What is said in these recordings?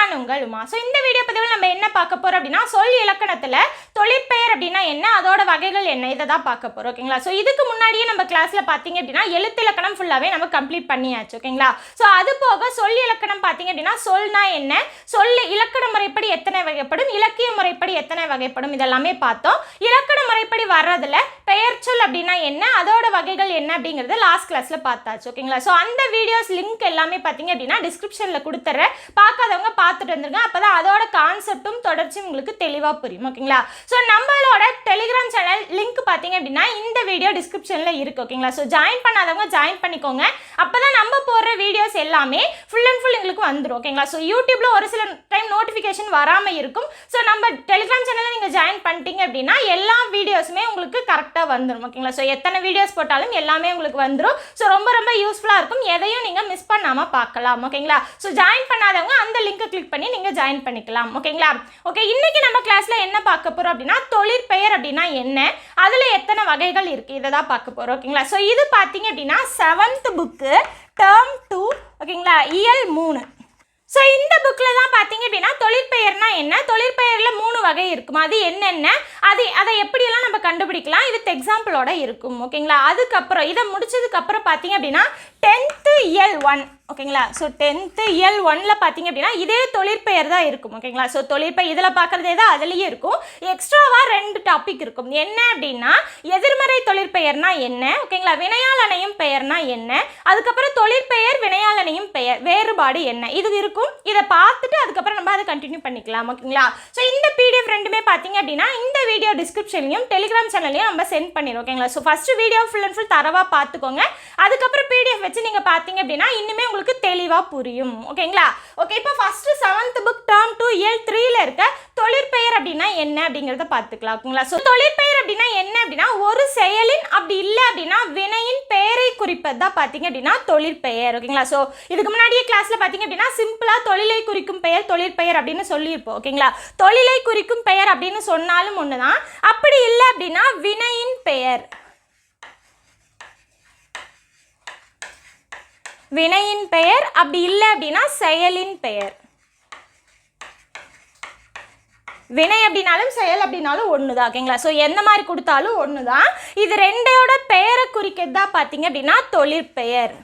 நான் உங்கள் உமா. ஸோ இந்த வீடியோ பதிவில் நம்ம என்ன பார்க்க போறோம் அப்படின்னா சொல் இலக்கணத்தில் தொழிற்பெயர் அப்படின்னா என்ன அதோட வகைகள் என்ன இதை தான் பார்க்க போறோம் ஓகேங்களா ஸோ இதுக்கு முன்னாடியே நம்ம கிளாஸ்ல பார்த்தீங்க அப்படின்னா எழுத்து இலக்கணம் ஃபுல்லாகவே நம்ம கம்ப்ளீட் பண்ணியாச்சு ஓகேங்களா ஸோ அது போக சொல் இலக்கணம் பார்த்தீங்க அப்படின்னா சொல்னா என்ன சொல் இலக்கண முறைப்படி எத்தனை வகைப்படும் இலக்கிய முறைப்படி எத்தனை வகைப்படும் இதெல்லாமே பார்த்தோம். இலக்கண முறைப்படி வர்றதுல பெயர் சொல் அப்படின்னா என்ன அதோட வகைகள் என்ன அப்படிங்கிறது லாஸ்ட் கிளாஸ்ல பார்த்தாச்சு ஓகேங்களா ஸோ அந்த வீடியோஸ் லிங்க் எல்லாமே பார்த்தீங்க அப்படின்னா டிஸ்கிரிப்ஷனில் கொடுத்துட்றேன் பார்க்காதவங்க பார்த்துட்டு வந்திருக்கேன். அப்போ தான் அதோட கான்செப்டும் தொடர்ச்சியும் உங்களுக்கு தெளிவாக புரியும். ஓகேங்களா ஸோ நம்மளோட டெலிகிராம் சேனல் லிங்க் பார்த்தீங்க அப்படின்னா இந்த வீடியோ டிஸ்கிரிப்ஷனில் இருக்குது ஓகேங்களா ஸோ ஜாயின் பண்ணாதவங்க ஜாயின் பண்ணிக்கோங்க. அப்போ தான் நம்ம போடுற வீடியோஸ் எல்லாமே ஃபுல் அண்ட் ஃபுல் எங்களுக்கு வந்துடும் ஓகேங்களா ஸோ யூடியூப்பில் ஒரு சில டைம் நோட்டிஃபிகேஷன் வராமல் இருக்கும். ஸோ நம்ம டெலிகிராம் சேனலில் நீங்கள் ஜாயின் பண்ணிட்டீங்க அப்படின்னா எல்லா வீடியோஸுமே உங்களுக்கு கரெக்டாக வந்துடும் ஓகேங்களா ஸோ எத்தனை வீடியோஸ் போட்டாலும் எல்லாமே உங்களுக்கு வந்துடும் ஸோ ரொம்ப ரொம்ப யூஸ்ஃபுல்லாக இருக்கும். எதையும் நீங்கள் மிஸ் பண்ணாமல் பார்க்கலாம். ஓகேங்களா ஸோ ஜாயின் பண்ணாதவங்க அந்த லிங்க்கை கிளிக் பண்ணி நீங்கள் ஜாயின் பண்ணிக்கலாம். ஓகேங்களா ஓகே இன்றைக்கி நம்ம கிளாஸில் என்ன பார்க்க போகிறோம் அப்படின்னா தொழிற்பெயர் அப்படின்னா என்ன? அதில் எத்தனை வகைகள் இருக்குது இதை தான் பார்க்க போகிறோம் ஓகேங்களா ஸோ இது பார்த்தீங்க அப்படின்னா செவன்த் புக்கு டேர்ம் டூ ஓகேங்களா இயல் மூணு. ஸோ இந்த புக்கில் தான் பார்த்தீங்க அப்படின்னா தொழிற்பெயர்னா என்ன? தொழிற்பெயரில் மூணு வகை இருக்குமா? அது என்னென்ன? அது அதை எப்படியெல்லாம் நம்ம கண்டுபிடிக்கலாம்? இது எக்ஸாம்பிளோட இருக்கும் ஓகேங்களா அதுக்கப்புறம் இதை முடிச்சதுக்கப்புறம் பார்த்தீங்க அப்படின்னா டென்த்து இயல் ஒன் ஓகேங்களா ஸோ டென்த்து இயல் ஒனில் பார்த்தீங்க அப்படின்னா இதே தொழிற்பெயர் தான் இருக்கும் ஓகேங்களா ஸோ தொழிற்பெயர் இதில் பார்க்குறதே தான் அதுலேயும் இருக்கும். எக்ஸ்ட்ராவாக ரெண்டு டாபிக் இருக்கும். என்ன அப்படின்னா எதிர்மறை தொழிற்பெயர்னா என்ன ஓகேங்களா வினையாளனையும் பெயர்னா என்ன அதுக்கப்புறம் தொழிற்பெயர் வினையாளனையும் பெயர் வேறுபாடு என்ன? இது இருக்கும். இதை பார்த்துட்டு அதுக்கப்புறம் நம்ம அதை கண்டினியூ பண்ணிக்கலாம் ஓகேங்களா ஸோ இந்த பிடிஎஃப் ரெண்டுமே பார்த்தீங்க அப்படின்னா இந்த வீடியோ டிஸ்கிரிப்ஷன்லையும் டெலிகிராம் சேனல்லையும் நம்ம சென்ட் பண்ணிடுவோம் ஓகேங்களா so first video full and full தரவாக பார்த்துக்கோங்க அதுக்கப்புறம் பிடிஎஃப் வச்சு நீங்கள் பார்த்தீங்க அப்படின்னா இன்னுமே உங்களுக்கு தெளிவாக புரியும். ஓகேங்களா? ஓகே இப்போ first seventh book term two இயல் த்ரீல இருக்க தொழிற்பெயர் அப்படின்னா என்ன அப்படிங்கிறத பார்த்துக்கலாம் ஓகேங்களா? ஸோ தொழிற்பெயர் அப்படின்னா என்ன அப்படின்னா ஒரு செயலின் அப்படி இல்லை அப்படின்னா வினையின் பெயரை குறிப்பது தான் பார்த்தீங்க அப்படின்னா தொழிற்பெயர் ஓகேங்களா? ஸோ இதுக்கு முன்னாடியே கிளாஸில் பார்த்தீங்க அப்படின்னா சிம்பிளாக தொழிலை குறிக்கும் பெயர் தொழிற்பெயர் அப்படின்னு சொல்லியிருப்போம் ஓகேங்களா? தொழிலை குறிக்கும் பெயர் அப்படின்னு சொன்னாலும் ஒன்று தான் அப்படி இல்லை அப்படின்னா வினையின் பெயர். வினையின் பெயர் அப்படி இல்லை அப்படின்னா செயலின் பெயர். வினை அப்படின்னாலும் செயல் அப்படின்னாலும் ஒன்று தான் ஓகேங்களா? ஸோ எந்த மாதிரி கொடுத்தாலும் ஒன்று தான் இது ரெண்டையோட பெயரை குறிக்கிறது தான் பார்த்தீங்க அப்படின்னா தொழிற்பெயர்.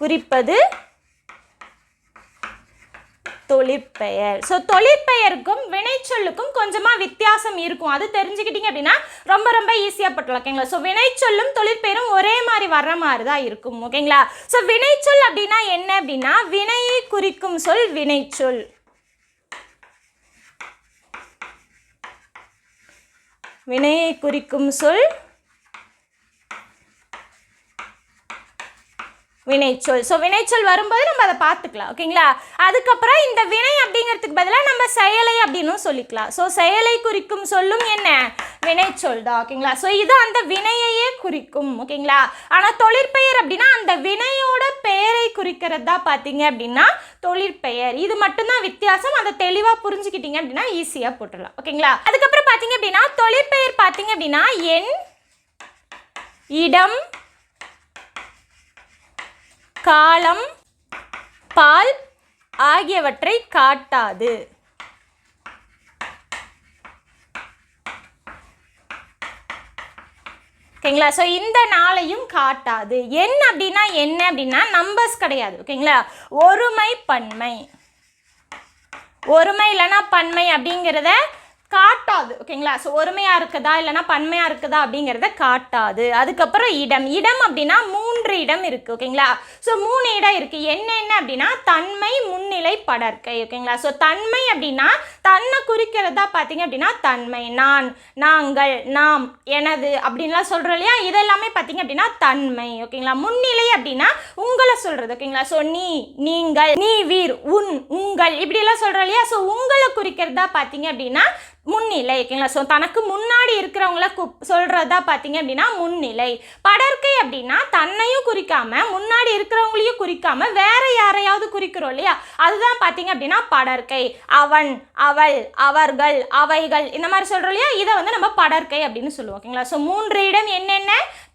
குறிப்பது தொழிற்பெயர். ஸோ தொழிற்பெயருக்கும் வினைச்சொல்லுக்கும் கொஞ்சமாக வித்தியாசம் இருக்கும். அது தெரிஞ்சுக்கிட்டீங்க அப்படின்னா ரொம்ப ரொம்ப ஈஸியாக பட்டலாம் ஓகேங்களா ஸோ வினைச்சொல்லும் தொழிற்பெயரும் ஒரே மாதிரி வர்ற மாதிரி தான் இருக்கும் ஓகேங்களா ஸோ வினைச்சொல் அப்படின்னா என்ன அப்படின்னா வினையை குறிக்கும் சொல் வினைச்சொல். வினையை குறிக்கும் சொல் வினைச்சொல். ஸோ வினைச்சொல் வரும்போது நம்ம அதை பார்த்துக்கலாம் ஓகேங்களா? அதுக்கப்புறம் இந்த வினை அப்படிங்கிறதுக்கு பதிலாக நம்ம செயலை அப்படின்னு சொல்லிக்கலாம். ஸோ செயலை குறிக்கும் சொல்லும் என்ன? வினைச்சொல் தான் ஓகேங்களா? ஸோ இது அந்த வினையையே குறிக்கும் ஓகேங்களா? ஆனால் தொழிற்பெயர் அப்படின்னா அந்த வினையோட பெயரை குறிக்கிறது தான் பார்த்தீங்க அப்படின்னா தொழிற்பெயர். இது மட்டும்தான் வித்தியாசம். அதை தெளிவாக புரிஞ்சுக்கிட்டீங்க அப்படின்னா ஈஸியாக போட்டுடலாம் ஓகேங்களா? அதுக்கப்புறம் பார்த்தீங்க அப்படின்னா தொழிற்பெயர் பார்த்தீங்க அப்படின்னா எண் இடம் காலம் பால் ஆகியவற்றை காட்டாது. ஓகேங்களா? ஸோ இந்த நாளையும் காட்டாது. எண் அப்படின்னா என்ன அப்படின்னா நம்பர்ஸ் கிடையாது. ஓகேங்களா? ஒருமை பன்மை. ஒருமை இல்லைன்னா பன்மை அப்படிங்கிறத காட்டாது. ஓகேங்களா? ஸோ ஒருமையாக இருக்குதா? இல்லைனா பன்மையாக இருக்குதா அப்படிங்கிறத காட்டாது. அதுக்கப்புறம் இடம். இடம் அப்படின்னா மூன்று இடம் இருக்குது ஓகேங்களா? ஸோ மூணு இடம் இருக்குது என்னென்ன அப்படின்னா தன்மை முன்னிலை படற்கை ஓகேங்களா ஸோ தன்மை அப்படின்னா தன்னை குறிக்கிறதா பார்த்தீங்க அப்படின்னா தன்மை. நான் நாங்கள் நாம் எனது அப்படின்லாம் சொல்கிறோம் இல்லையா? இதெல்லாமே பார்த்தீங்க அப்படின்னா தன்மை ஓகேங்களா முன்னிலை அப்படின்னா உங்களை சொல்கிறது ஓகேங்களா ஸோ நீ நீங்கள் நீ வீர் உன் உங்கள் இப்படிலாம் சொல்கிறோம் இல்லையா? ஸோ உங்களை குறிக்கிறதா பார்த்தீங்க அப்படின்னா முன்னிலை ஓகேங்களா ஸோ தனக்கு முன்னாடி இருக்கிறவங்கள கு சொல்கிறதா பார்த்தீங்க அப்படின்னா முன்னிலை. படற்கை அப்படின்னா தன்னையும் குறிக்காமல் முன்னாடி இருக்க இருக்கிறவங்களையும் குறிக்காம வேற யாரையாவது குறிக்கிறோம் இல்லையா? அதுதான் பார்த்தீங்க அப்படின்னா படற்கை. அவன் அவள் அவர்கள் அவைகள் இந்த மாதிரி சொல்கிறோம் இல்லையா? இதை வந்து நம்ம படற்கை அப்படின்னு சொல்லுவோம் ஓகேங்களா? ஸோ மூன்று இடம் என்னென்ன?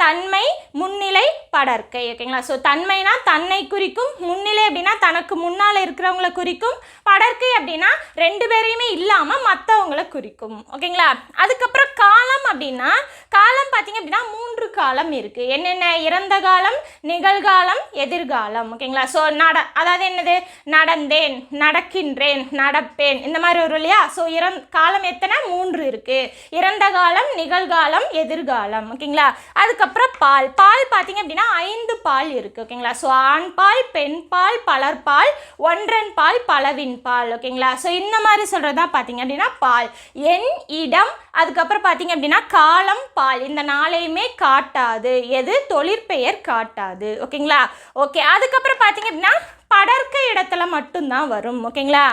தன்மை முன்னிலை படர்க்கை ஓகேங்களா? ஸோ தன்மைனா தன்னை குறிக்கும். முன்னிலை அப்படின்னா தனக்கு முன்னால் இருக்கிறவங்கள குறிக்கும். படர்க்கை அப்படின்னா ரெண்டு பேரையுமே இல்லாமல் மற்றவங்களை குறிக்கும் ஓகேங்களா? அதுக்கப்புறம் காலம் அப்படின்னா காலம் பார்த்தீங்க அப்படின்னா மூன்று காலம் இருக்குது என்னென்ன? இறந்த காலம் நிகழ்காலம் எதிர்காலம் ஓகேங்களா? ஸோ நட அதாவது என்னது? நடந்தேன் நடக்கின்றேன் நடப்பேன் இந்த மாதிரி வரும் இல்லையா? ஸோ இறந் காலம் எத்தனை? மூன்று இருக்குது இறந்த காலம் நிகழ்காலம் எதிர்காலம் ஓகேங்களா? அதுக்கப்புறம் பால். பால் பார்த்தீங்க அப்படின்னா ஐந்து பால் இருக்குது ஓகேங்களா ஸோ ஆண் பால் பெண் பால் பலர் பால் ஒன்றன் பால் பலவின் பால் ஓகேங்களா ஸோ இந்த மாதிரி சொல்கிறது தான் பார்த்தீங்க அப்படின்னா பால். எண் இடம் அதுக்கப்புறம் பார்த்தீங்க அப்படின்னா காலம் பால். இந்த நாளையுமே காட்டாது. எது? தொழிற்பெயர் காட்டாது ஓகேங்களா ஓகே அதுக்கப்புறம் பார்த்தீங்க அப்படின்னா படர்க்க இடத்துல மட்டும்தான் வரும் ஓகேங்களா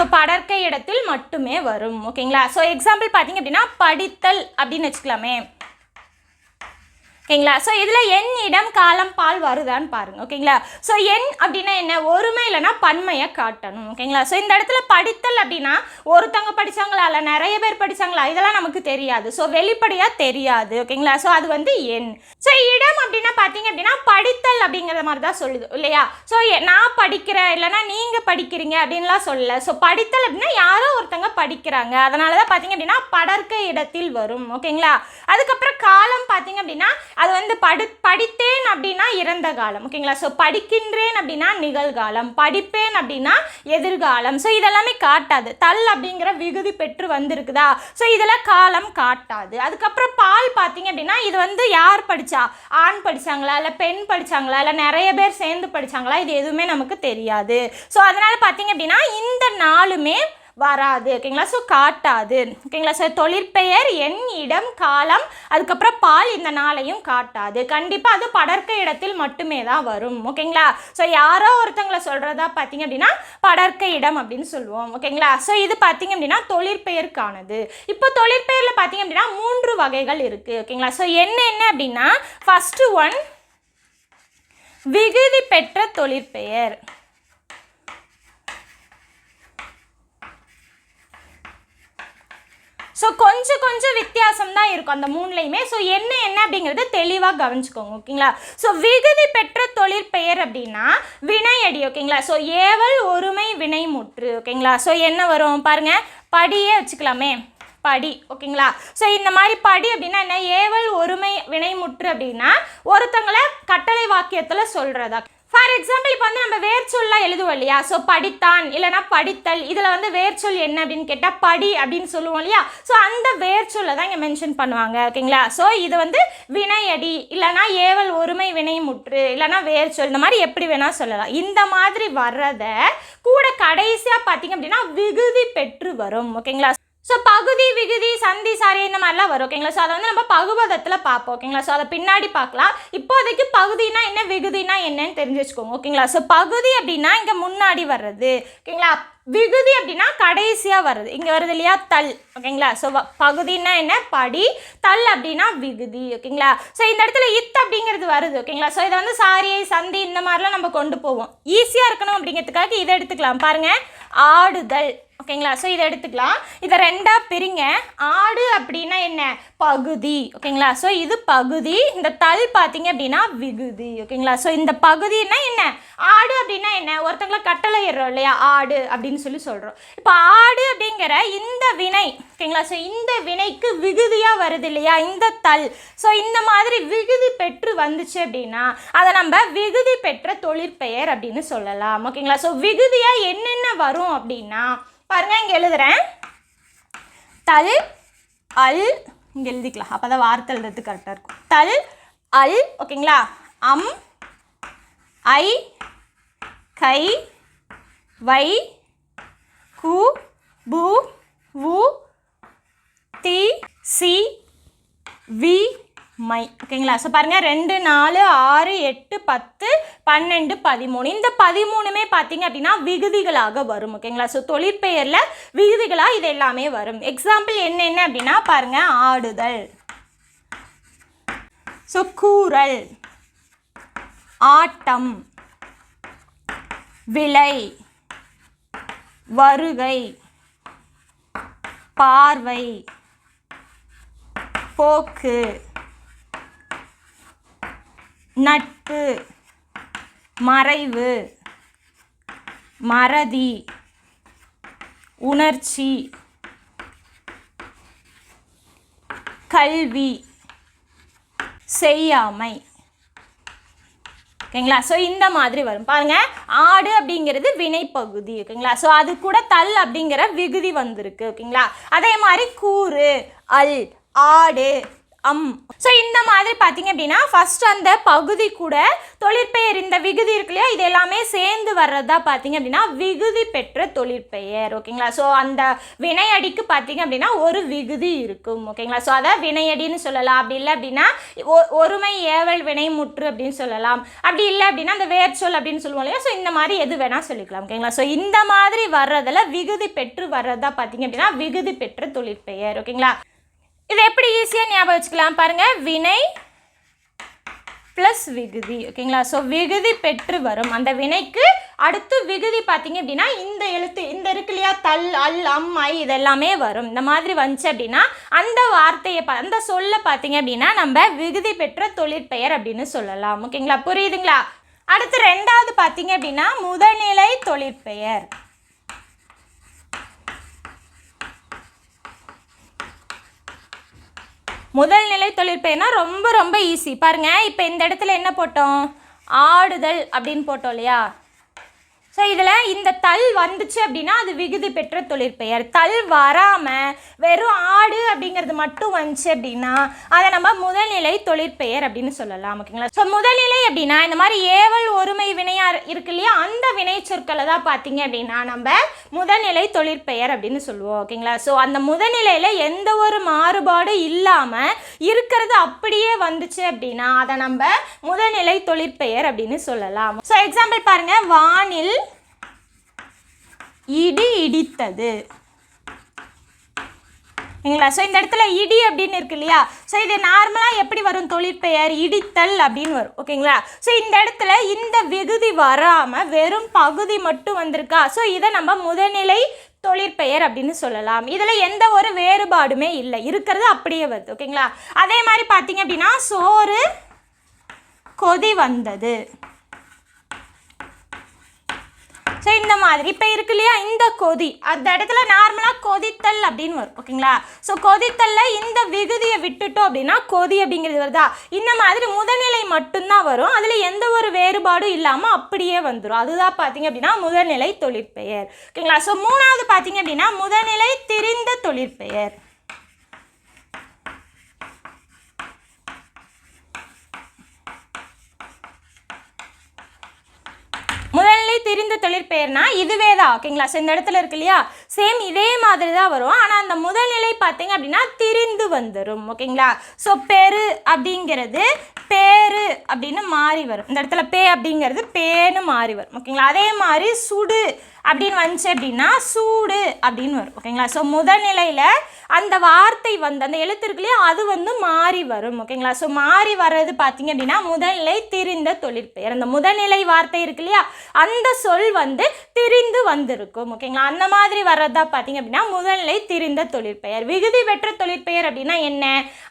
ஸோ படர்க்க இடத்தில் மட்டுமே வரும் ஓகேங்களா ஸோ எக்ஸாம்பிள் பார்த்தீங்க அப்படின்னா படித்தல் அப்படின்னு வச்சுக்கலாமே. ஓகேங்களா? ஸோ இதில் எண் இடம் காலம் பால் வருதான்னு பாருங்கள் ஓகேங்களா? ஸோ எண் அப்படின்னா என்ன? ஒருமை இல்லைன்னா பன்மையை காட்டணும் ஓகேங்களா? ஸோ இந்த இடத்துல படித்தல் அப்படின்னா ஒருத்தவங்க படிச்சாங்களா இல்லை நிறைய பேர் படிச்சாங்களா இதெல்லாம் நமக்கு தெரியாது. ஸோ வெளிப்படையாக தெரியாது ஓகேங்களா? ஸோ அது வந்து எண் ஸோ இடம் அப்படின்னா பார்த்தீங்க அப்படின்னா படித்தல் அப்படிங்கிற மாதிரி தான் சொல்லுது இல்லையா? ஸோ நான் படிக்கிறேன் இல்லைன்னா நீங்கள் படிக்கிறீங்க அப்படின்லாம் சொல்லல. ஸோ படித்தல் அப்படின்னா யாரோ ஒருத்தவங்க படிக்கிறாங்க. அதனால தான் பார்த்தீங்க அப்படின்னா படர்க்க இடத்தில் வரும் ஓகேங்களா? அதுக்கப்புறம் காலம் பார்த்தீங்க அப்படின்னா அது வந்து படு படித்தேன் அப்படின்னா இறந்த காலம் ஓகேங்களா? ஸோ படிக்கின்றேன் அப்படின்னா நிகழ்காலம் படிப்பேன் அப்படின்னா எதிர்காலம். ஸோ இதெல்லாமே காட்டாது. தல் அப்படிங்கிற விகுதி பெற்று வந்திருக்குதா? ஸோ இதெல்லாம் காலம் காட்டாது. அதுக்கப்புறம் பால் பார்த்தீங்க அப்படின்னா இது வந்து யார் படித்தா ஆண் படித்தாங்களா இல்லை பெண் படித்தாங்களா இல்லை நிறைய பேர் சேர்ந்து படித்தாங்களா இது எதுவுமே நமக்கு தெரியாது. ஸோ அதனால் பார்த்தீங்க அப்படின்னா இந்த நாளுமே வராது ஓகேங்களா ஸோ காட்டாது. ஓகேங்களா ஸோ தொழிற்பெயர் எண் இடம் காலம் அதுக்கப்புறம் பால் இந்த நாளையும் காட்டாது. கண்டிப்பாக அது படர்க்க இடத்தில் மட்டுமே தான் வரும் ஓகேங்களா ஸோ யாரோ ஒருத்தங்களை சொல்கிறதா பார்த்தீங்க அப்படின்னா படர்க்க இடம் அப்படின்னு சொல்லுவோம் ஓகேங்களா ஸோ இது பார்த்தீங்க அப்படின்னா தொழிற்பெயருக்கானது. இப்போ தொழிற்பெயரில் பார்த்தீங்க அப்படின்னா மூன்று வகைகள் இருக்குது ஓகேங்களா ஸோ என்ன என்ன அப்படின்னா ஃபஸ்ட்டு ஒன் விகுதி பெற்ற தொழிற்பெயர். ஸோ கொஞ்சம் கொஞ்சம் வித்தியாசம் தான் இருக்கும் அந்த மூணுலையுமே. ஸோ என்ன என்ன அப்படிங்கிறது தெளிவாக கவனிச்சுக்கோங்க ஓகேங்களா? ஸோ விகுதி பெற்ற தொழிற்பெயர் அப்படின்னா வினையடி ஓகேங்களா? ஸோ ஏவல் ஒருமை வினை முற்று ஓகேங்களா? ஸோ என்ன வரும்? பாருங்கள் படியே வச்சுக்கலாமே. படி ஓகேங்களா? ஸோ இந்த மாதிரி படி அப்படின்னா என்ன? ஏவல் ஒருமை வினைமுற்று அப்படின்னா ஒருத்தங்களை கட்டளை வாக்கியத்தில் சொல்கிறதா ஃபார் எக்ஸாம்பிள் இப்போ வந்து நம்ம வேர்ச்சொல்லாம் எழுதுவோம் இல்லையா? ஸோ படித்தான் இல்லைனா படித்தல் இதில் வந்து வேர்ச்சொல் என்ன அப்படின்னு கேட்டால் படி அப்படின்னு சொல்லுவோம் இல்லையா? ஸோ அந்த வேர்ச்சொல்லை தான் இங்கே மென்ஷன் பண்ணுவாங்க ஓகேங்களா ஸோ இது வந்து வினையடி இல்லைனா ஏவல் ஒருமை வினை முற்று இல்லைனா வேர்ச்சொல் இந்த மாதிரி எப்படி வேணால் சொல்லலாம். இந்த மாதிரி வர்றதை கூட கடைசியாக பார்த்தீங்க அப்படின்னா விகுதி பெற்று வரும் ஓகேங்களா ஸோ பகுதி விகுதி சந்தி சாரி இந்த மாதிரிலாம் வரும் ஓகேங்களா ஸோ அதை வந்து நம்ம பகுபதத்தில் பார்ப்போம் ஓகேங்களா ஸோ அதை பின்னாடி பார்க்கலாம். இப்போதைக்கு பகுதினா என்ன விகுதினா என்னன்னு தெரிஞ்சு வச்சுக்கோங்க ஓகேங்களா ஸோ பகுதி அப்படின்னா இங்கே முன்னாடி வர்றது ஓகேங்களா விகுதி அப்படின்னா கடைசியாக வருது இங்கே வருது இல்லையா? தல் ஓகேங்களா ஸோ பகுதின்னா என்ன? படி. தல் அப்படின்னா விகுதி ஓகேங்களா ஸோ இந்த இடத்துல இத் அப்படிங்கிறது வருது ஓகேங்களா ஸோ இதை வந்து சாரியை சந்தி இந்த மாதிரிலாம் நம்ம கொண்டு போவோம். ஈஸியாக இருக்கணும் அப்படிங்கிறதுக்காக இதை எடுத்துக்கலாம். பாருங்கள் ஆடுதல். ஓகேங்களா? ஸோ இதை எடுத்துக்கலாம். இதை ரெண்டாக பிரிங்க. ஆடு அப்படின்னா என்ன? பகுதி. ஓகேங்களா? ஸோ இது பகுதி. இந்த தல் பார்த்தீங்க அப்படின்னா விகுதி. ஓகேங்களா? ஸோ இந்த பகுதினா என்ன? ஆடு அப்படின்னா என்ன? ஒருத்தங்களை கட்டளை இடுறோம் இல்லையா? ஆடு அப்படின்னு சொல்லி சொல்கிறோம் இப்போ ஆடு அப்படிங்கிற இந்த வினை ஓகேங்களா? ஸோ இந்த வினைக்கு விகுதியாக வருது இல்லையா? இந்த தல். ஸோ இந்த மாதிரி விகுதி பெற்று வந்துச்சு அப்படின்னா அதை நம்ம விகுதி பெற்ற தொழிற்பெயர் அப்படின்னு சொல்லலாம். ஓகேங்களா? ஸோ விகுதியாக என்னென்ன வரும் அப்படின்னா பாருங்க இங்கே எழுதுறேன். தல் அல் இங்கே எழுதிக்கலாம். அப்போ தான் வார்த்தை எழுதுறது கரெக்டாக இருக்கும். தல் அல் ஓகேங்களா? அம் ஐ கை வை கு பூ வு தி சி வி மை ஓகேங்களா? ஸோ பாருங்கள் ரெண்டு நாலு ஆறு எட்டு பத்து பன்னெண்டு பதிமூணு. இந்த பதிமூணுமே பார்த்தீங்க அப்படின்னா விகுதிகளாக வரும் ஓகேங்களா? ஸோ தொழிற்பெயரில் விகுதிகளாக இது எல்லாமே வரும். எக்ஸாம்பிள் என்னென்ன அப்படின்னா பாருங்கள் ஆடுதல். ஸோ கூறல். ஆட்டம். விலை வருகை. பார்வை. போக்கு. நட்பு மறைவு மறதி உணர்ச்சி கல்வி செய்யாமை. ஓகேங்களா? ஸோ இந்த மாதிரி வரும். பாருங்க ஆடு அப்படிங்கிறது வினைப்பகுதி ஓகேங்களா? ஸோ அது கூட தல் அப்படிங்கிற விகுதி வந்திருக்கு ஓகேங்களா? அதே மாதிரி கூறு அல் ஆடு அம். ஸோ இந்த மாதிரி பார்த்தீங்க அப்படின்னா ஃபஸ்ட் அந்த பகுதி கூட தொழிற்பெயர் இந்த விகுதி இருக்கு இல்லையா இது எல்லாமே சேர்ந்து வர்றதா பார்த்தீங்க அப்படின்னா விகுதி பெற்ற தொழிற்பெயர் ஓகேங்களா? ஸோ அந்த வினையடிக்கு பார்த்தீங்க அப்படின்னா ஒரு விகுதி இருக்கும் ஓகேங்களா? ஸோ அதை வினையடின்னு சொல்லலாம். அப்படி இல்லை அப்படின்னா ஒ- ஒருமை ஏவல் வினை முற்று அப்படின்னு சொல்லலாம். அப்படி இல்லை அப்படின்னா அந்த வேர்ச்சொல் அப்படின்னு சொல்லுவோம் இல்லையா? ஸோ இந்த மாதிரி எது வேணால் சொல்லிக்கலாம் ஓகேங்களா? ஸோ இந்த மாதிரி வர்றதில் விகுதி பெற்று வர்றதா பார்த்தீங்க அப்படின்னா விகுதி பெற்ற தொழிற்பெயர் ஓகேங்களா? இது எப்படி ஈஸியாக ஞாபகம் வச்சுக்கலாம் பாருங்கள் வினை ப்ளஸ் விகுதி ஓகேங்களா ஸோ விகுதி பெற்று வரும். அந்த வினைக்கு அடுத்து விகுதி பார்த்தீங்க அப்படின்னா இந்த எழுத்து இந்த இருக்கு இல்லையா? தல் அல் அம் ஐ இதெல்லாமே வரும். இந்த மாதிரி வந்துச்சு அப்படின்னா அந்த வார்த்தையை பா- அந்த சொல்ல பார்த்தீங்க அப்படின்னா நம்ம விகுதி பெற்ற தொழிற்பெயர் அப்படின்னு சொல்லலாம். ஓகேங்களா புரியுதுங்களா? அடுத்து ரெண்டாவது பார்த்தீங்க அப்படின்னா முதல்நிலை தொழிற்பெயர். முதல் நிலை தொழிற்பெயர்னா ரொம்ப ரொம்ப ஈஸி பாருங்கள் இப்போ இந்த இடத்துல என்ன போட்டோம்? ஆடுதல் அப்படின்னு போட்டோம் இல்லையா? ஸோ இதில் இந்த தல் வந்துச்சு அப்படின்னா அது விகுதி பெற்ற தொழிற்பெயர் தல் வராமல் வெறும் ஆடு அப்படிங்கிறது மட்டும் வந்துச்சு அப்படின்னா அதை நம்ம முதல்நிலை தொழிற்பெயர் அப்படின்னு சொல்லலாம். ஓகேங்களா? ஸோ முதல்நிலை அப்படின்னா இந்த மாதிரி ஏவல் ஒருமை வினையா இருக்கு இல்லையா? அந்த வினை சொற்களை தான் பார்த்தீங்க அப்படின்னா நம்ம முதல்நிலை தொழிற்பெயர் அப்படின்னு சொல்லுவோம். ஓகேங்களா? ஸோ அந்த முதல்நிலையில் எந்த ஒரு மாறுபாடும் இல்லாமல் இருக்கிறது அப்படியே வந்துச்சு அப்படின்னா அதை நம்ம முதல்நிலை தொழிற்பெயர் அப்படின்னு சொல்லலாம். ஸோ எக்ஸாம்பிள் பாருங்க. வானில் இடி இடித்தது. சரிங்களா ஸோ இந்த இடத்துல இடி அப்படின்னு இருக்கு இல்லையா? ஸோ இது நார்மலாக எப்படி வரும்? தொழிற்பெயர் இடித்தல் அப்படின்னு வரும். ஓகேங்களா ஸோ இந்த இடத்துல இந்த விகுதி வராமல் வெறும் பகுதி மட்டும் வந்திருக்கா? ஸோ இதை நம்ம முதல்நிலை தொழிற்பெயர் அப்படின்னு சொல்லலாம். இதில் எந்த ஒரு வேறுபாடுமே இல்லை. இருக்கிறது அப்படியே வருது. ஓகேங்களா அதே மாதிரி பார்த்தீங்க அப்படின்னா சோறு கொதி வந்தது. ஸோ இந்த மாதிரி இப்போ இருக்கு இல்லையா? இந்த கொதி. அந்த இடத்துல நார்மலாக கொதித்தல் அப்படின்னு வரும். ஓகேங்களா? ஸோ கொதித்தல்ல இந்த விகுதியை விட்டுட்டோம் அப்படின்னா கொதி அப்படிங்கிறது வருதா? இந்த மாதிரி முதல்நிலை மட்டும்தான் வரும். அதில் எந்த ஒரு வேறுபாடும் இல்லாமல் அப்படியே வந்துடும் அதுதான் பார்த்தீங்க அப்படின்னா முதல்நிலை தொழிற்பெயர். ஓகேங்களா? ஸோ மூணாவது பார்த்தீங்க அப்படின்னா முதல்நிலை திரிந்த தொழிற்பெயர் முதல்நிலை தெரிந்த தொழிற்பெயர்னா இதுவே தான் ஓகேங்களா? ஸோ இந்த இடத்துல இருக்கு இல்லையா? சேம் இதே மாதிரி தான் வரும். ஆனால் அந்த முதல்நிலை பார்த்தீங்க அப்படின்னா திரிந்து வந்துடும் ஓகேங்களா? ஸோ பெரு அப்படிங்கிறது பேரு அப்படின்னு மாறி வரும். இந்த இடத்துல பே அப்படிங்கிறது பேன்னு மாறி வரும் ஓகேங்களா? அதே மாதிரி சுடு அப்படின்னு வந்துச்சு அப்படின்னா சூடு அப்படின்னு வரும் ஓகேங்களா ஸோ முதல்நிலையில் அந்த வார்த்தை வந்து அந்த எழுத்து இருக்கு அது வந்து மாறி வரும் ஓகேங்களா ஸோ மாறி வர்றது பார்த்தீங்க அப்படின்னா முதல்நிலை திரிந்த தொழிற்பெயர். அந்த முதல்நிலை வார்த்தை இருக்கு இல்லையா அந்த சொல் வந்து திரிந்து வந்திருக்கும் ஓகேங்களா அந்த மாதிரி வர்றதா பார்த்தீங்க அப்படின்னா முதல்நிலை திரிந்த தொழிற்பெயர். விகுதி பெற்ற தொழிற்பெயர் அப்படின்னா என்ன?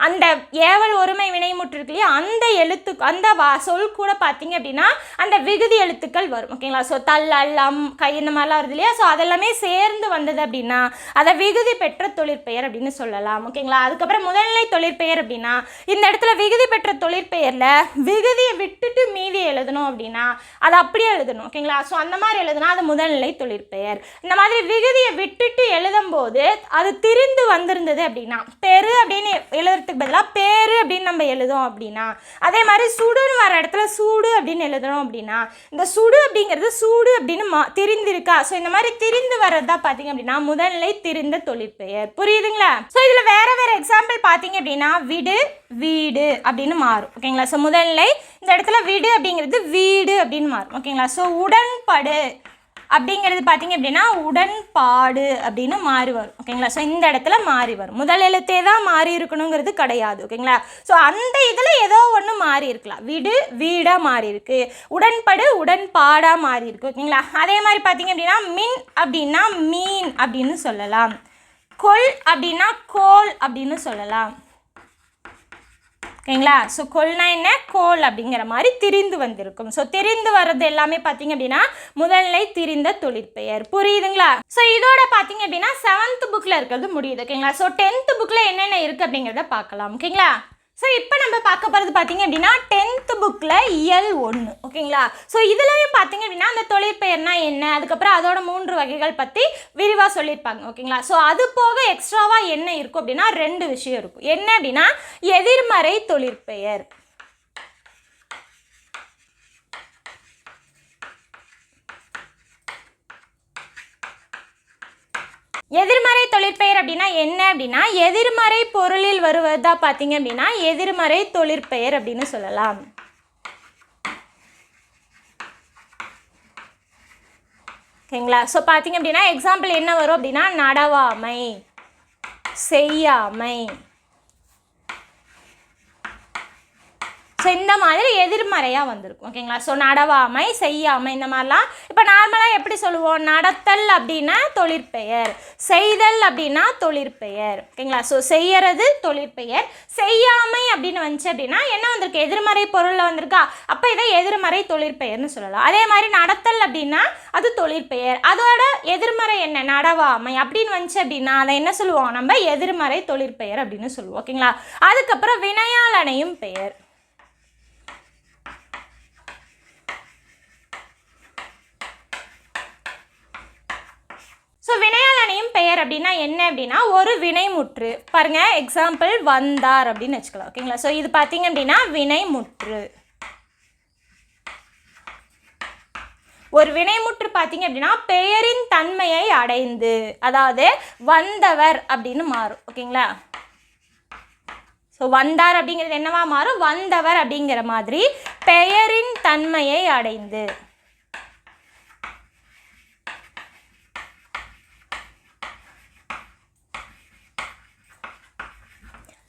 அந்த ஏவல் ஒருமை வினைமுற்று இருக்கு இல்லையா அந்த எழுத்து அந்த வா சொல் கூட பார்த்தீங்க அப்படின்னா அந்த விகுதி எழுத்துக்கள் வரும் ஓகேங்களா ஸோ தல் அல்லம் கை இந்த மாதிரி மாதிரிலாம் வருது இல்லையா? ஸோ அதெல்லாமே சேர்ந்து வந்தது அப்படின்னா அதை விகுதி பெற்ற தொழிற்பெயர் அப்படின்னு சொல்லலாம். ஓகேங்களா? அதுக்கப்புறம் முதல்நிலை தொழிற்பெயர் அப்படின்னா இந்த இடத்துல விகுதி பெற்ற தொழிற்பெயரில் விகுதியை விட்டுட்டு மீதி எழுதணும் அப்படின்னா அதை அப்படியே எழுதணும். ஓகேங்களா? ஸோ அந்த மாதிரி எழுதுனா அது முதல்நிலை தொழிற்பெயர். இந்த மாதிரி விகுதியை விட்டுட்டு எழுதும் போது அது திரிந்து வந்திருந்தது அப்படின்னா பெரு அப்படின்னு எழுதுறதுக்கு பதிலாக பேரு அப்படின்னு நம்ம எழுதும் அப்படின்னா அதே மாதிரி சுடுன்னு வர இடத்துல சூடு அப்படின்னு எழுதணும் அப்படின்னா இந்த சுடு அப்படிங்கிறது சூடு அப்படின்னு மா திரிந்திருக்கா ஸோ இந்த மாதிரி திரிந்து வர்றதா பார்த்தீங்க அப்படின்னா முதல்நிலை திரிந்த தொழிற்பெயர் புரியுதுங்களா? ஸோ இதில் வேற வேற எக்ஸாம்பிள் பார்த்தீங்க அப்படின்னா விடு வீடு அப்படின்னு மாறும். ஓகேங்களா ஸோ முதல்நிலை இந்த இடத்துல விடு அப்படிங்கிறது வீடு அப்படின்னு மாறும். ஓகேங்களா ஸோ உடன்படு அப்படிங்கிறது பார்த்தீங்க அப்படின்னா உடன்பாடு அப்படின்னு மாறி வரும் ஓகேங்களா ஸோ இந்த இடத்துல மாறி வரும். முதல் எழுத்தே தான் மாறி இருக்கணுங்கிறது கிடையாது ஓகேங்களா ஸோ அந்த இதில் ஏதோ ஒன்று மாறி இருக்கலாம். வீடு வீடாக மாறி இருக்கு. உடன்படு உடன்பாடாக மாறி இருக்கு ஓகேங்களா அதே மாதிரி பார்த்தீங்க அப்படின்னா மின் அப்படின்னா மீன் அப்படின்னு சொல்லலாம். கொல் அப்படின்னா கோல் அப்படின்னு சொல்லலாம். ஓகேங்களா? ஸோ கொல்னா என்ன? கோல் அப்படிங்கிற மாதிரி திரிந்து வந்திருக்கும். ஸோ திரிந்து வர்றது எல்லாமே பார்த்தீங்க அப்படின்னா முதல்நிலை திரிந்த தொழிற்பெயர் புரியுதுங்களா? ஸோ இதோட பார்த்தீங்க அப்படின்னா செவன்த் புக்கில் இருக்கிறது முடியுது. ஓகேங்களா? ஸோ டென்த் புக்கில் என்னென்ன இருக்குது அப்படிங்கிறத பார்க்கலாம். ஓகேங்களா? ஸோ இப்போ நம்ம பார்க்க போகிறது பார்த்தீங்க அப்படின்னா டென்த்து புக்கில் இயல் ஒன்று ஓகேங்களா? ஸோ இதுலயும் பார்த்தீங்க அப்படின்னா அந்த தொழிற்பெயர்னா என்ன? அதுக்கப்புறம் அதோட மூன்று வகைகள் பற்றி விரிவாக சொல்லியிருப்பாங்க. ஓகேங்களா? ஸோ அது போக எக்ஸ்ட்ராவாக என்ன இருக்கும் அப்படின்னா ரெண்டு விஷயம் இருக்கும். என்ன அப்படின்னா எதிர்மறை தொழிற்பெயர். எதிர்மறை தொழிற்பெயர் அப்படின்னா என்ன அப்படின்னா எதிர்மறை பொருளில் வருவதா பார்த்தீங்க அப்படின்னா எதிர்மறை தொழிற்பெயர் அப்படின்னு சொல்லலாம். ஓகேங்களா? ஸோ பார்த்தீங்க அப்படின்னா எக்ஸாம்பிள் என்ன வரும் அப்படின்னா நடவாமை செய்யாமை. ஸோ இந்த மாதிரி எதிர்மறையாக வந்திருக்கும். ஓகேங்களா ஸோ நடவாமை செய்யாமை இந்த மாதிரிலாம் இப்போ நார்மலாக எப்படி சொல்லுவோம்? நடத்தல் அப்படின்னா தொழிற்பெயர். செய்தல் அப்படின்னா தொழிற்பெயர். ஓகேங்களா ஸோ செய்யறது தொழிற்பெயர். செய்யாமை அப்படின்னு வந்துச்சு அப்படின்னா என்ன வந்திருக்கு? எதிர்மறை பொருளில் வந்திருக்கா? அப்போ இதை எதிர்மறை தொழிற்பெயர்னு சொல்லலாம். அதே மாதிரி நடத்தல் அப்படின்னா அது தொழிற்பெயர். அதோட எதிர்மறை என்ன? நடவாமை அப்படின்னு வந்துச்சு அப்படின்னா அதை என்ன சொல்லுவோம்? நம்ம எதிர்மறை தொழிற்பெயர் அப்படின்னு சொல்லுவோம். ஓகேங்களா அதுக்கப்புறம் வினையாளனையும் பெயர். ஸோ வினையாளனையும் பெயர் அப்படின்னா என்ன அப்படின்னா ஒரு வினைமுற்று. பாருங்க எக்ஸாம்பிள் வந்தார் அப்படின்னு வச்சுக்கலாம் ஓகேங்களா ஸோ இது பார்த்தீங்க அப்படின்னா வினைமுற்று. ஒரு வினைமுற்று பார்த்தீங்க அப்படின்னா பெயரின் தன்மையை அடைந்து அதாவது வந்தவர் அப்படின்னு மாறும் ஓகேங்களா ஸோ வந்தார் அப்படிங்கிறது என்னவா மாறும்? வந்தவர் அப்படிங்கிற மாதிரி பெயரின் தன்மையை அடைந்து.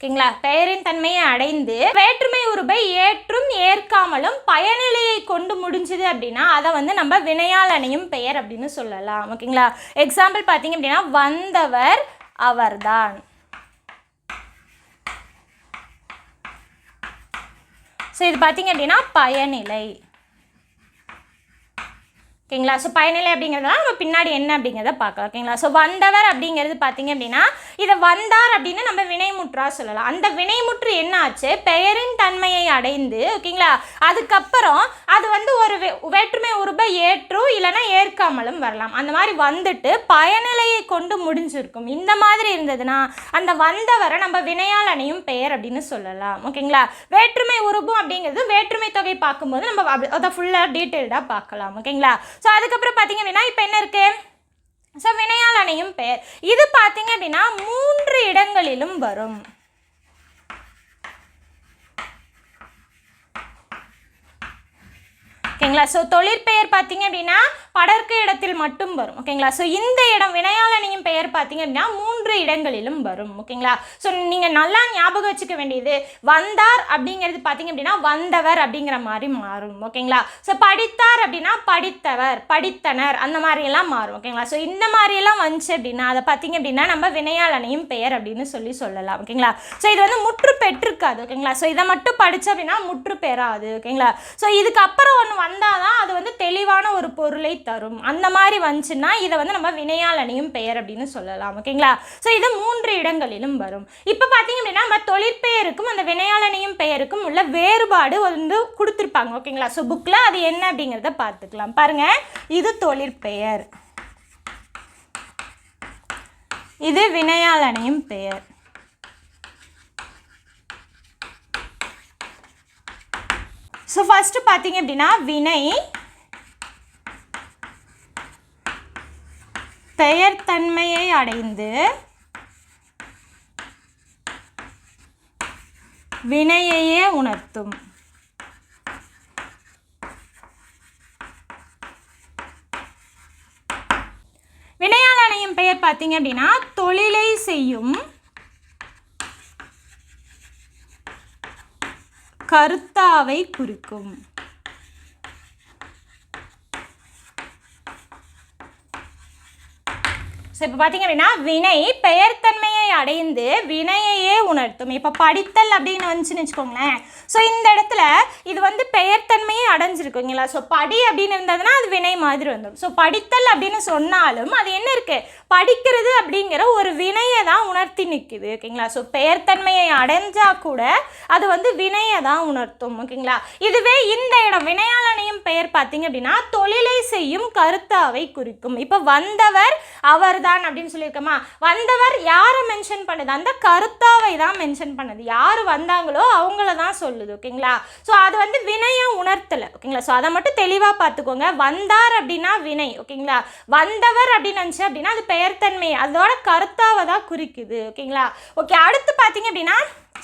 ஓகேங்களா? பெயரின் தன்மையை அடைந்து வேற்றுமை உருபை ஏற்றும் ஏற்காமலும் பயனிலையை கொண்டு முடிஞ்சுது அப்படின்னா அதை வந்து நம்ம வினையாளனையும் பெயர் அப்படின்னு சொல்லலாம். ஓகேங்களா? எக்ஸாம்பிள் பார்த்தீங்க அப்படின்னா வந்தவர் அவர்தான். ஸோ இது பார்த்தீங்க அப்படின்னா பயனிலை. ஓகேங்களா? ஸோ பயனிலை அப்படிங்கிறதுலாம் நம்ம பின்னாடி என்ன அப்படிங்கிறத பார்க்கலாம் ஓகேங்களா? ஸோ வந்தவர் அப்படிங்கிறது பார்த்தீங்க அப்படின்னா இதை வந்தார் அப்படின்னு நம்ம வினைமுற்றா சொல்லலாம். அந்த வினைமுற்று என்ன ஆச்சு பெயரின் தன்மையை அடைந்து ஓகேங்களா? அதுக்கப்புறம் அது வந்து ஒரு வே- வேற்றுமை உருபை ஏற்றும் இல்லைன்னா ஏற்காமலும் வரலாம். அந்த மாதிரி வந்துட்டு பயனிலையை கொண்டு முடிஞ்சிருக்கும். இந்த மாதிரி இருந்ததுன்னா அந்த வந்தவரை நம்ம வினையாளனையும் பெயர் அப்படின்னு சொல்லலாம் ஓகேங்களா? வேற்றுமை உருபம் அப்படிங்கிறது வேற்றுமை தொகை பார்க்கும்போது நம்ம அதை ஃபுல்லாக டீட்டெயில்டாக பார்க்கலாம் ஓகேங்களா? ஸோ அதுக்கப்புறம் பார்த்தீங்க அப்படின்னா இப்போ என்ன இருக்கு? ஸோ வினையாளனையும் பெயர். இது பார்த்தீங்க அப்படின்னா மூன்று இடங்களிலும் வரும். ஓகேங்களா? ஸோ தொழிற்பெயர் பார்த்தீங்க அப்படின்னா படர்க்க இடத்தில் மட்டும் வரும் ஓகேங்களா ஸோ இந்த இடம் வினையாளனையும் பெயர் பார்த்தீங்க அப்படின்னா மூன்று இடங்களிலும் வரும் ஓகேங்களா ஸோ நீங்கள் நல்லா ஞாபகம் வச்சுக்க வேண்டியது வந்தார் அப்படிங்கிறது பார்த்தீங்க அப்படின்னா வந்தவர் அப்படிங்கிற மாதிரி மாறும் ஓகேங்களா ஸோ படித்தார் அப்படின்னா படித்தவர் படித்தனர் அந்த மாதிரியெல்லாம் மாறும் ஓகேங்களா ஸோ இந்த மாதிரி எல்லாம் வந்துச்சு அப்படின்னா அதை பார்த்தீங்க அப்படின்னா நம்ம வினையாளனையும் பெயர் அப்படின்னு சொல்லி சொல்லலாம் ஓகேங்களா ஸோ இது வந்து முற்று பெற்றிருக்காது ஓகேங்களா ஸோ இதை மட்டும் படிச்சு அப்படின்னா முற்று பெறாது ஓகேங்களா ஸோ இதுக்கப்புறம் ஒன்று வந்தால் தான் அது வந்து தெளிவான ஒரு பொருளை தரும். அந்த மாதிரி வந்துச்சுன்னா இதை வந்து நம்ம வினையாளனையும் பெயர் அப்படின்னு சொல்லலாம். ஓகேங்களா ஸோ இது மூன்று இடங்களிலும் வரும். இப்போ பார்த்தீங்க அப்படின்னா நம்ம தொழிற்பெயருக்கும் அந்த வினையாளனையும் பெயருக்கும் உள்ள வேறுபாடு வந்து கொடுத்துருப்பாங்க. ஓகேங்களா ஸோ புக்கில் அது என்ன அப்படிங்கிறத பார்த்துக்கலாம். பாருங்க. இது தொழிற்பெயர். இது வினையாளனையும் பெயர். ஸோ ஃபஸ்ட்டு பார்த்தீங்க அப்படின்னா வினை பெயர் தன்மையை அடைந்து வினையையே உணர்த்தும். வினையால் அணையும் பெயர் பார்த்தீங்க அப்படின்னா தொழிலை செய்யும் கருத்தாவை குறிக்கும். ஸோ இப்போ பார்த்தீங்க அப்படின்னா வினை பெயர்த்தன்மையை அடைந்து வினையையே உணர்த்தும். இப்போ படித்தல் அப்படின்னு வந்துச்சுன்னு வச்சுக்கோங்களேன். ஸோ இந்த இடத்துல இது வந்து பெயர்த்தன்மையே அடைஞ்சிருக்குங்களா ஸோ படி அப்படின்னு இருந்ததுன்னா அது வினை மாதிரி வந்துடும். ஸோ படித்தல் அப்படின்னு சொன்னாலும் அது என்ன இருக்குது படிக்கிறது அப்படிங்கிற ஒரு வினையை தான் உணர்த்தி நிற்குது ஓகேங்களா? ஸோ பெயர்த்தன்மையை அடைஞ்சால் கூட அது வந்து வினையை தான் உணர்த்தும் ஓகேங்களா? இதுவே இந்த இடம் வினையாளனையும் பெயர் பார்த்தீங்க அப்படின்னா தொழிலை செய்யும் கருத்தாவை குறிக்கும். இப்போ வந்தவர் அவர்தான் அப்படின்னு சொல்லியிருக்கோமா? வந்தவர் யாரை மென்ஷன் பண்ணுது. அந்த கருத்தாவை தான் மென்ஷன் பண்ணுது. யார் வந்தாங்களோ அவங்கள தான் சொல்லுது ஓகேங்களா? ஸோ அது வந்து வினையை உணர்த்தலை ஓகேங்களா? ஸோ அதை மட்டும் தெளிவாக பார்த்துக்கோங்க. வந்தார் அப்படின்னா வினை ஓகேங்களா? வந்தவர் அப்படின்னு நினச்சி அப்படின்னா அது பெயர்த்தன்மை அதோட கருத்தாவை தான் குறிக்குது ஓகேங்களா? ஓகே அடுத்து பார்த்தீங்க அப்படின்னா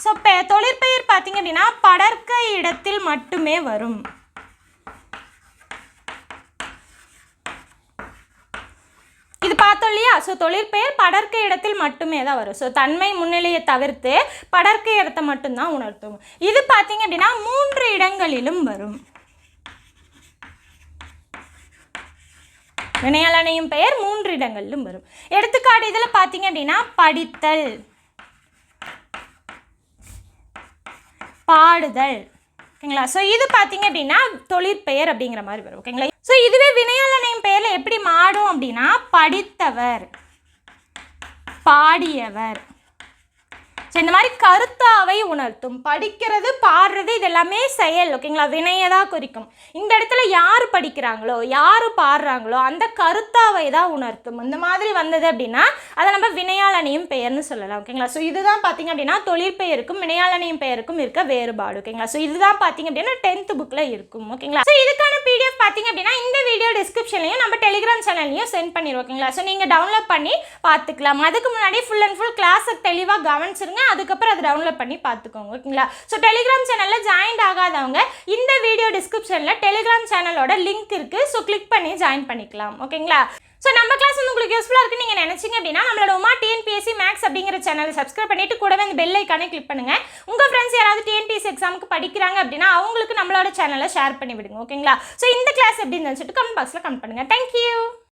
ஸோ பெ தொழிற்பெயர் பார்த்தீங்க அப்படின்னா படர்க்க இடத்தில் மட்டுமே வரும். பார்த்தோம் இல்லையா? ஸோ தொழிற்பெயர் படர்க்க இடத்தில் மட்டுமே தான் வரும். ஸோ தன்மை முன்னிலையை தவிர்த்து படர்க்க இடத்தை மட்டும்தான் உணர்த்தும். இது பார்த்தீங்க அப்படின்னா மூன்று இடங்களிலும் வரும். வினையாளனையும் பெயர் மூன்று இடங்களிலும் வரும். எடுத்துக்காடு இதில் பார்த்தீங்க அப்படின்னா படித்தல் பாடுதல். ஓகேங்களா? ஸோ இது பார்த்தீங்க அப்படின்னா தொழிற்பெயர் அப்படிங்கிற மாதிரி வரும் ஓகேங்களா? ஸோ இதுவே வினையாளனையும் பெயரில் எப்படி மாடும் அப்படின்னா படித்தவர். பாடியவர். ஸோ இந்த மாதிரி கருத்தாவை உணர்த்தும் படிக்கிறது பாடுறது இது எல்லாமே செயல் ஓகேங்களா? வினையை தான் குறிக்கும். இந்த இடத்துல யார் படிக்கிறாங்களோ யார் பாடுறாங்களோ அந்த கருத்தாவை தான் உணர்த்தும். இந்த மாதிரி வந்தது அப்படின்னா அதை நம்ம வினையாளனையும் பெயர்னு சொல்லலாம் ஓகேங்களா? ஸோ இதுதான் பார்த்தீங்க அப்படின்னா தொழிற்பெயருக்கும் வினையாளனையும் பெயருக்கும் இருக்க வேறுபாடு ஓகேங்களா? ஸோ இதுதான் பார்த்தீங்க அப்படின்னா டென்த் புக்கில் இருக்கும் ஓகேங்களா? பார்த்தீங்க அப்படின்னா இந்த வீடியோ டிஸ்கிரிப்ஷன்லையும் நம்ம டெலிகிராம் சேனல்லையும் சென்ட் பண்ணிடுவோம் ஓகேங்களா? ஸோ நீங்கள் டவுன்லோட் பண்ணி பார்த்துக்கலாம் அதுக்கு முன்னாடி ஃபுல் அண்ட் ஃபுல் கிளாஸை தெளிவாக கவனிச்சிருங்க. அதுக்கப்புறம் அதை டவுன்லோட் பண்ணி பார்த்துக்கோங்க ஓகேங்களா? ஸோ டெலிகிராம் சேனலில் ஜாயின் ஆகாதவங்க இந்த வீடியோ டிஸ்கிரிப்ஷனில் டெலிகிராம் சேனலோட லிங்க் இருக்குது ஸோ கிளிக் பண்ணி ஜாயின் பண்ணிக்கலாம் ஓகேங்களா? ஸோ நம்ம கிளாஸ் வந்து உங்களுக்கு யூஸ்ஃபுல்லாக இருக்குன்னு நீங்கள் நினச்சிங்க அப்படின்னா நம்மளோட உமா டிஎன்பிஎஸ்சி மேக்ஸ் அப்படிங்கிற சேனலை சப்ஸ்கிரைப் பண்ணிட்டு கூடவே அந்த பெல் ஐக்கானே கிளிக் பண்ணுங்கள் உங்கள் ஃப்ரெண்ட்ஸ் யாராவது டிஎன்பிஎஸ்சி எக்ஸாமுக்கு படிக்கிறாங்க அப்படின்னா அவங்களுக்கு நம்மளோட சேனலை ஷேர் பண்ணி விடுங்க ஓகேங்களா ஸோ இந்த கிளாஸ் எப்படின்னு நினச்சிட்டு கமெண்ட் பாக்ஸில் கமெண்ட் பண்ணுங்கள் தேங்க்யூ